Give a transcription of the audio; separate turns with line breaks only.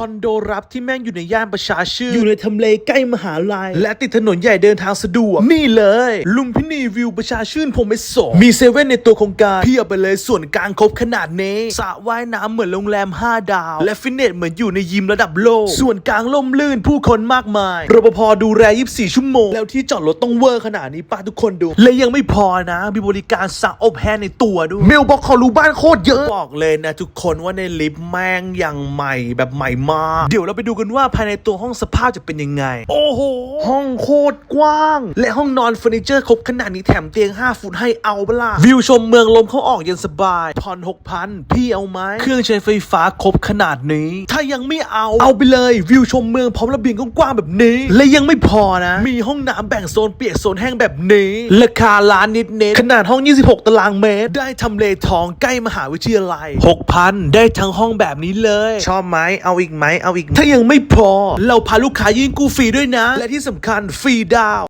คอนโดรับที่แม่งอยู่ในย่านประชาชื่น
อยู่ในทำเลใกล้มหาลัย
และติดถนนใหญ่เดินทางสะดวก นี่เลย ลุมพินีวิวประชาชื่นผมไม่สงมีเซเว่นในตัวโครงการเพียบไปเลยส่วนกลางครบขนาดนี้สระว่ายน้ำเหมือนโรงแรม 5 ดาว และฟิตเนสเหมือนอยู่ในยิมระดับโลก ส่วนกลางล่มลื่นผู้คนมากมายรปภดูแล 24 ชั่วโมง แล้วที่จอดรถต้องเวอร์ขนาดนี้ป้าทุกคนดู และยังไม่พอนะมีบริการสระอบแห้งในตัวด้วยเมลบอกขอรู้บ้านโคตรเยอะบอกเลยนะทุกคนว่าในลิฟต์แม่งยังใหม่แบบใหม่มากเดี๋ยวเราไปดูกันว่าภายในตัวห้องสภาพจะเป็นยังไง โอ้โห ห้องโคตรกว้าง และห้องนอนเฟอร์นิเจอร์ครบขนาดนี้แถมเตียง 5 ฟุตให้เอาเปะล่าวิวชมเมืองลมเข้าออกเย็นสบายผ่อน6,000 พี่เอาไหมเครื่องใช้ไฟฟ้าครบขนาดนี้ ถ้ายังไม่เอาเอาไปเลยวิวชมเมืองพร้อมระเบียงกว้างๆแบบนี้ และยังไม่พอนะ มีห้องน้ำแบ่งโซนเปียกโซนแห้งแบบนี้ ราคาล้านนิดเนขนาดห้อง 26 ตารางเมตร ได้ทำเลทองใกล้มหาวิทยาลัย6,000 ได้ทั้งห้องแบบนี้เลย ชอบไหมเอาอีกไหมเอาอีก ถ้ายังไม่พอ เราพาลูกค้ายื่นกู้ฟรีด้วยนะ และที่สำคัญฟรีดาว